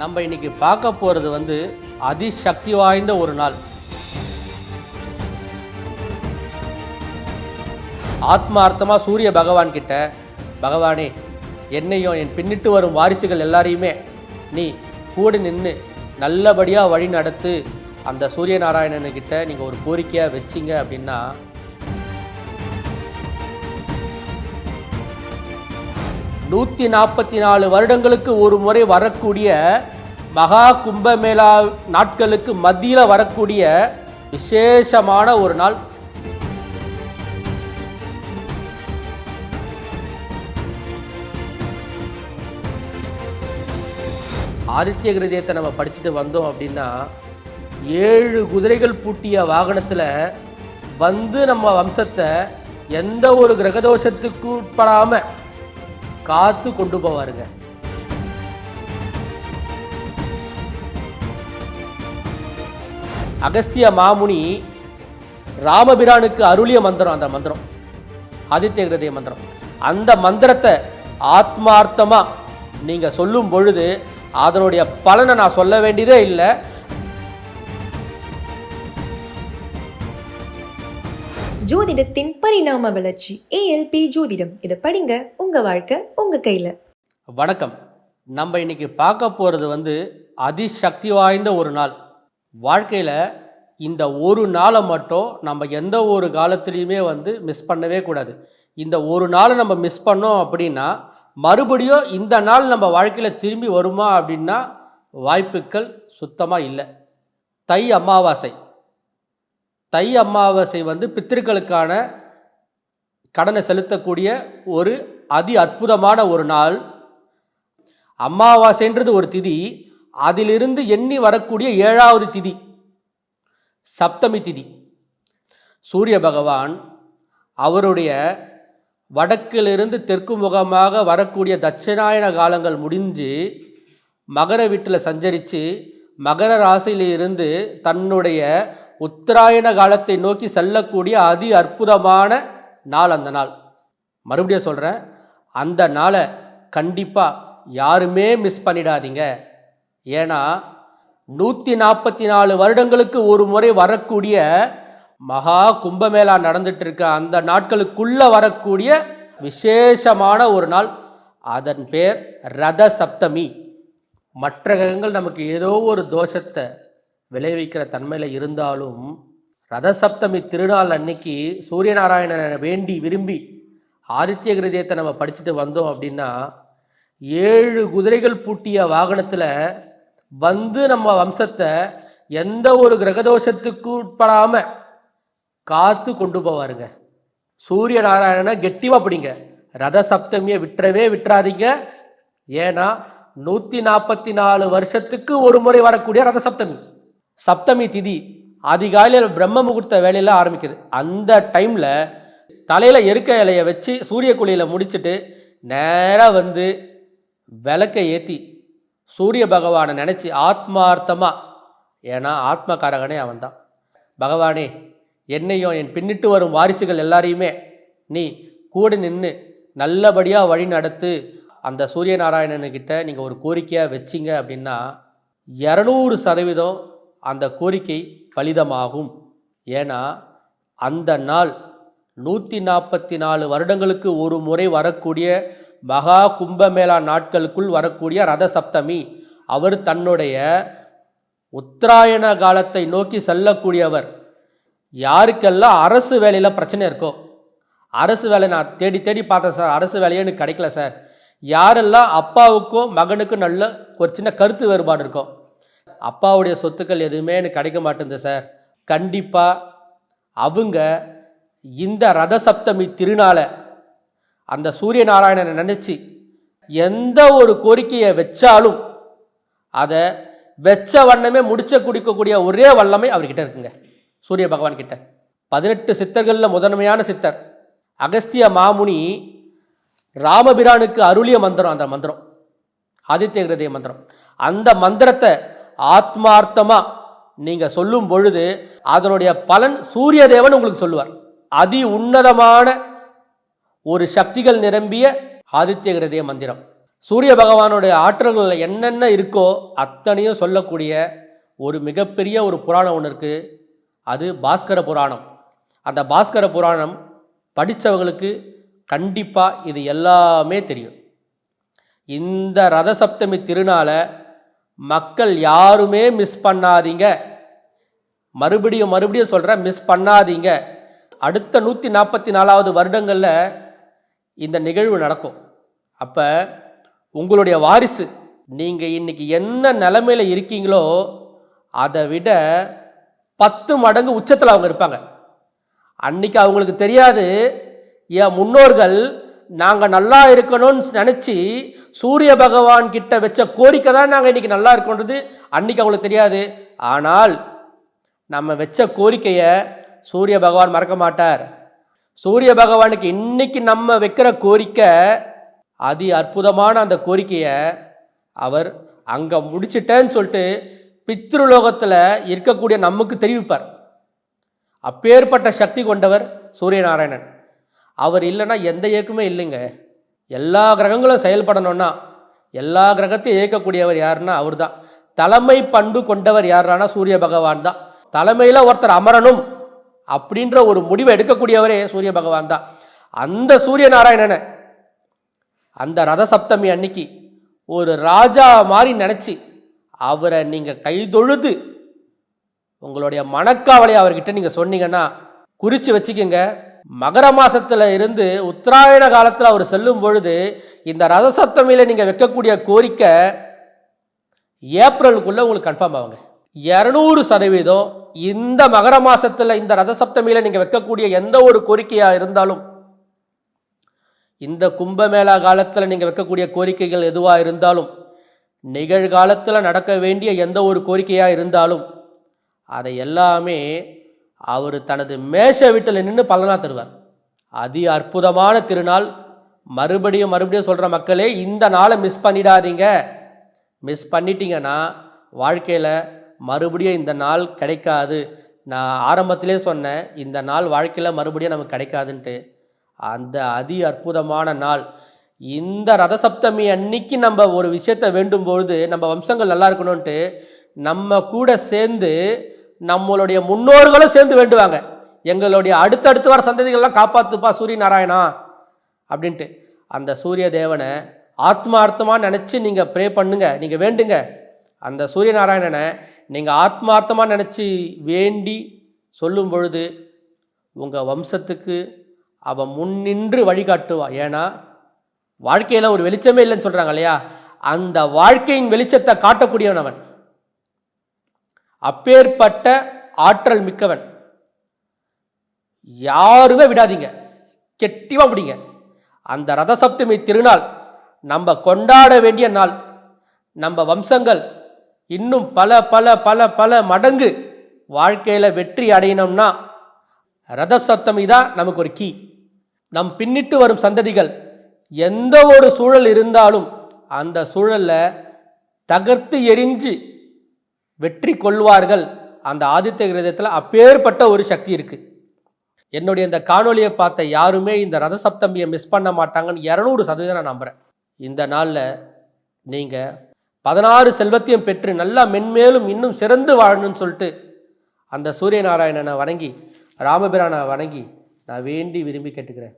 நம்ம இன்னைக்கு பார்க்க போகிறது வந்து அதிசக்தி வாய்ந்த ஒரு நாள். ஆத்மார்த்தமாக சூரிய பகவான் கிட்ட பகவானே என்னையும் என் பின்னிட்டு வரும் வாரிசுகள் எல்லாரையுமே நீ கூட நின்று நல்லபடியாக வழி நடத்து. அந்த சூரிய நாராயணனுக்கிட்ட நீங்கள் ஒரு கோரிக்கையாக வச்சிங்க அப்படின்னா நூற்றி நாற்பத்தி நாலு வருடங்களுக்கு ஒரு முறை வரக்கூடிய மகா கும்பமேளா நாட்களுக்கு மத்தியில் வரக்கூடிய விசேஷமான ஒரு நாள். ஆதித்ய கிருதயத்தை நம்ம படிச்சுட்டு வந்தோம் அப்படின்னா ஏழு குதிரைகள் பூட்டிய வாகனத்தில் வந்து நம்ம வம்சத்தை எந்த ஒரு கிரகதோஷத்துக்கு உட்படாமல் காத்து கொண்டு போவாருங்க. அகஸ்திய மாமுனி ராமபிரானுக்கு அருளிய மந்திரம் அந்த மந்திரம். ஆதித்ய கிருதய மந்திரம். அந்த மந்திரத்தை ஆத்மார்த்தமா நீங்கள் சொல்லும் பொழுது அதனுடைய பலனை நான் சொல்ல வேண்டியதே இல்லை. ஜோதிடத்தின் பரிணாம வளர்ச்சி ஏஎல்பி ஜோதிடம். இதை படிங்க உங்கள் வாழ்க்கை உங்கள் கையில். வணக்கம். நம்ம இன்னைக்கு பார்க்க போகிறது வந்து அதிசக்தி வாய்ந்த ஒரு நாள். வாழ்க்கையில் இந்த ஒரு நாளை மட்டும் நம்ம எந்த ஒரு காலத்துலேயுமே வந்து மிஸ் பண்ணவே கூடாது. இந்த ஒரு நாளை நம்ம மிஸ் பண்ணோம் அப்படின்னா மறுபடியும் இந்த நாள் நம்ம வாழ்க்கையில் திரும்பி வருமா அப்படின்னா வாய்ப்புகள் சுத்தமாக இல்லை. தை அமாவாசை. தை அமாவாசை வந்து பித்திருக்களுக்கான கடனை செலுத்தக்கூடிய ஒரு அதி அற்புதமான ஒரு நாள். அமாவாசைன்றது ஒரு திதி அதிலிருந்து எண்ணி வரக்கூடிய ஏழாவது திதி சப்தமி திதி. சூரிய பகவான் அவருடைய வடக்கிலிருந்து தெற்கு முகமாக வரக்கூடிய தட்சிணாயன காலங்கள் முடிஞ்சு மகர வீட்டில் சஞ்சரித்து மகர ராசியிலிருந்து தன்னுடைய உத்தராயண காலத்தை நோக்கி செல்லக்கூடிய அதி அற்புதமான நாள் அந்த நாள். மறுபடியும் சொல்கிறேன் அந்த நாளை கண்டிப்பாக யாருமே மிஸ் பண்ணிடாதீங்க. ஏன்னா நூற்றி நாற்பத்தி நாலு வருடங்களுக்கு ஒரு முறை வரக்கூடிய மகா கும்பமேளா நடந்துட்டு இருக்க அந்த நாட்களுக்குள்ளே வரக்கூடிய விசேஷமான ஒரு நாள். அதன் பேர் ரத சப்தமி மற்ற கிரகங்கள் நமக்கு ஏதோ ஒரு தோஷத்தை விளைவிக்கிற தன்மையில் இருந்தாலும் ரதசப்தமி திருநாள் அன்னைக்கு சூரியநாராயணனை வேண்டி விரும்பி ஆதித்ய கிருதயத்தை நம்ம படிச்சுட்டு வந்தோம் அப்படின்னா ஏழு குதிரைகள் பூட்டிய வாகனத்தில் வந்து நம்ம வம்சத்தை எந்த ஒரு கிரகதோஷத்துக்கு உட்படாம காத்து கொண்டு போவாருங்க. சூரிய நாராயணனை கெட்டிவா பிடிங்க ரத சப்தமியை விட்டுறவே விட்டுறாதீங்க. ஏன்னா நூற்றி நாற்பத்தி நாலு வருஷத்துக்கு ஒரு முறை வரக்கூடிய ரத சப்தமி சப்தமி திதி அதிகாலையில் பிரம்ம முகூர்த்த வேலையில் ஆரம்பிக்குது. அந்த டைமில் தலையில் எருக்க இலையை வச்சு சூரிய குழியில் முடிச்சுட்டு நேராக வந்து விளக்கை ஏற்றி சூரிய பகவானை நினச்சி ஆத்மார்த்தமாக ஏன்னா ஆத்மகாரகனே அவன்தான். பகவானே என்னையும் என் பின்னிட்டு வரும் வாரிசுகள் எல்லாரையுமே நீ கூட நின்று நல்லபடியாக வழி நடத்து. அந்த சூரிய நாராயணனுக்கிட்ட நீங்கள் ஒரு கோரிக்கையாக வச்சிங்க அப்படின்னா இரநூறு சதவீதம் அந்த கோரிக்கை பலிதமாகும். ஏன்னா அந்த நாள் நூற்றி நாற்பத்தி நாலு வருடங்களுக்கு ஒரு முறை வரக்கூடிய மகா கும்பமேளா நாட்களுக்குள் வரக்கூடிய ரத சப்தமி. அவர் தன்னுடைய உத்தராயண காலத்தை நோக்கி செல்லக்கூடியவர். யாருக்கெல்லாம் அரசு வேலையில் பிரச்சனை இருக்கோ அரசு வேலை நான் தேடி தேடி பார்த்தேன் சார் அரசு வேலையே எனக்கு கிடைக்கல சார். யாரெல்லாம் அப்பாவுக்கும் மகனுக்கும் நல்ல ஒரு சின்ன கருத்து வேறுபாடு இருக்கும் அப்பாவுடைய சொத்துக்கள் எதுவுமே எனக்கு கிடைக்க மாட்டேங்குது சார். கண்டிப்பாக அவங்க இந்த ரத சப்தமி திருநாளை அந்த சூரிய நாராயணனை நினச்சி எந்த ஒரு கோரிக்கையை வச்சாலும் அதை வெச்ச வண்ணமே முடிச்ச குடிக்கக்கூடிய ஒரே வல்லமை அவர்கிட்ட இருக்குங்க சூரிய பகவான் கிட்ட. பதினெட்டு சித்தர்களில் முதன்மையான சித்தர் அகஸ்திய மாமுனி ராமபிரானுக்கு அருளிய மந்திரம் அந்த மந்திரம் ஆதித்ய கிருதய மந்திரம். அந்த மந்திரத்தை ஆத்மார்த்தமாக நீங்கள் சொல்லும் பொழுது அதனுடைய பலன் சூரிய தேவன் உங்களுக்கு சொல்லுவார். அதி உன்னதமான ஒரு சக்திகள் நிரம்பிய ஆதித்யகிரதே மந்திரம். சூரிய பகவானுடைய ஆற்றல்களில் என்னென்ன இருக்கோ அத்தனையும் சொல்லக்கூடிய ஒரு மிகப்பெரிய ஒரு புராணம் ஒன்று இருக்குது அது பாஸ்கர புராணம். அந்த பாஸ்கர புராணம் படித்தவங்களுக்கு கண்டிப்பாக இது எல்லாமே தெரியும். இந்த ரத சப்தமி திருநாளை மக்கள் யாருமே மிஸ் பண்ணாதீங்க. மறுபடியும் மறுபடியும் சொல்கிறேன் மிஸ் பண்ணாதீங்க. அடுத்த நூற்றி நாற்பத்தி நாலாவது வருடங்களில் இந்த நிகழ்வு நடக்கும். அப்போ உங்களுடைய வாரிசு நீங்கள் இன்னைக்கு என்ன நிலமையில இருக்கீங்களோ அதை விட பத்து மடங்கு உச்சத்தில் அவங்க இருப்பாங்க. அன்றைக்கி அவங்களுக்கு தெரியாது என் முன்னோர்கள் நாங்கள் நல்லா இருக்கணும்னு நினச்சி சூரிய பகவான் கிட்ட வச்ச கோரிக்கை தான் நாங்கள் இன்றைக்கி நல்லா இருக்கோன்றது அன்னைக்கு அவங்களுக்கு தெரியாது. ஆனால் நம்ம வச்ச கோரிக்கையை சூரிய பகவான் மறக்க மாட்டார். சூரிய பகவானுக்கு இன்னைக்கு நம்ம வைக்கிற கோரிக்கை அதி அற்புதமான அந்த கோரிக்கையை அவர் அங்கே முடிச்சிட்டேன்னு சொல்லிட்டு பித்ருலோகத்தில் இருக்கக்கூடிய நமக்கு தெரிவிப்பார். அப்பேற்பட்ட சக்தி கொண்டவர் சூரியநாராயணன். அவர் இல்லைன்னா எந்த இயக்கமே இல்லைங்க. எல்லா கிரகங்களும் செயல்படணும்னா எல்லா கிரகத்தையும் இயக்கக்கூடியவர் யாருன்னா அவர் தான் தலைமை பண்பு கொண்டவர் யாருன்னா சூரிய பகவான் தான். தலைமையில் ஒருத்தர் அமரணும் அப்படின்ற ஒரு முடிவை எடுக்கக்கூடியவரே சூரிய பகவான் தான். அந்த சூரிய நாராயணனை அந்த ரத சப்தமி அன்னைக்கு ஒரு ராஜா மாதிரி நினச்சி அவரை நீங்கள் கைதொழுது உங்களுடைய மனக்காவலையை அவர்கிட்ட நீங்கள் சொன்னீங்கன்னா குறித்து வச்சுக்கோங்க. மகர மாசத்துல இருந்து உத்தராயண காலத்தில் அவர் செல்லும் பொழுது இந்த ரதசப்தமியில் நீங்கள் வைக்கக்கூடிய கோரிக்கை ஏப்ரலுக்குள்ளே உங்களுக்கு கன்ஃபார்ம் ஆகுங்க. இரநூறு சதவீதம் இந்த மகர மாதத்தில் இந்த ரதசப்தமியில் நீங்கள் வைக்கக்கூடிய எந்த ஒரு கோரிக்கையாக இருந்தாலும் இந்த கும்பமேளா காலத்தில் நீங்கள் வைக்கக்கூடிய கோரிக்கைகள் எதுவாக இருந்தாலும் நிகழ்காலத்தில் நடக்க வேண்டிய எந்த ஒரு கோரிக்கையாக இருந்தாலும் அதை எல்லாமே அவர் தனது மேஷ வீட்டில் நின்று பலனாக தருவார். அதி அற்புதமான திருநாள். மறுபடியும் மறுபடியும் சொல்கிற மக்களே இந்த நாளை மிஸ் பண்ணிடாதீங்க. மிஸ் பண்ணிட்டீங்கன்னா வாழ்க்கையில் மறுபடியும் இந்த நாள் கிடைக்காது. நான் ஆரம்பத்திலே சொன்னேன் இந்த நாள் வாழ்க்கையில் மறுபடியும் நமக்கு கிடைக்காதுன்ட்டு. அந்த அதி அற்புதமான நாள். இந்த ரதசப்தமி அன்னைக்கு நம்ம ஒரு விஷயத்தை வேண்டும் பொழுது நம்ம வம்சங்கள் நல்லா இருக்கணும்ன்ட்டு நம்ம கூட சேர்ந்து நம்மளுடைய முன்னோர்களும் சேர்ந்து வேண்டுவாங்க. எங்களுடைய அடுத்தடுத்து வர சந்ததிகள்லாம் காப்பாத்துப்பா சூரிய நாராயணா அப்படின்ட்டு. அந்த சூரிய தேவனை ஆத்மார்த்தமாக நினச்சி நீங்கள் ப்ரே பண்ணுங்க நீங்கள் வேண்டுங்க. அந்த சூரிய நாராயணனை நீங்கள் ஆத்மார்த்தமாக நினச்சி வேண்டி சொல்லும் பொழுது உங்கள் வம்சத்துக்கு அவன் முன்னின்று வழிகாட்டுவா ஏன்னா வாழ்க்கையில் ஒரு வெளிச்சமே இல்லைன்னு சொல்கிறாங்க இல்லையா? அந்த வாழ்க்கையின் வெளிச்சத்தை காட்டக்கூடியவன் அவன். அப்பேற்பட்ட ஆற்றல் மிக்கவன். யாருமே விடாதீங்க. கெட்டிவா பிடிங்க அந்த ரதசப்தமி திருநாள் நம்ம கொண்டாட வேண்டிய நாள். நம்ம வம்சங்கள் இன்னும் பல பல பல பல மடங்கு வாழ்க்கையில் வெற்றி அடையணும்னா ரத சப்தமி தான் நமக்கு ஒரு கீ நம் பின்னிட்டு வரும் சந்ததிகள் எந்த ஒரு சூழல் இருந்தாலும் அந்த சூழலில் தகர்த்து எரிஞ்சு வெற்றி கொள்வார்கள். அந்த ஆதித்ய கிரதத்தில் அப்பேற்பட்ட ஒரு சக்தி இருக்குது என்னுடைய இந்த காணொலியை பார்த்த யாருமே இந்த ரத சப்தமியை மிஸ் பண்ண மாட்டாங்கன்னு இரநூறு சதவீதம் நான் நம்புகிறேன் இந்த நாளில் நீங்கள் பதினாறு செல்வத்தையும் பெற்று நல்லா மென்மேலும் இன்னும் சிறந்து வாழணும்னு சொல்லிட்டு அந்த சூரிய நாராயணனை வணங்கி ராமபிரானை வணங்கி நான் வேண்டி விரும்பி கேட்டுக்கிறேன்.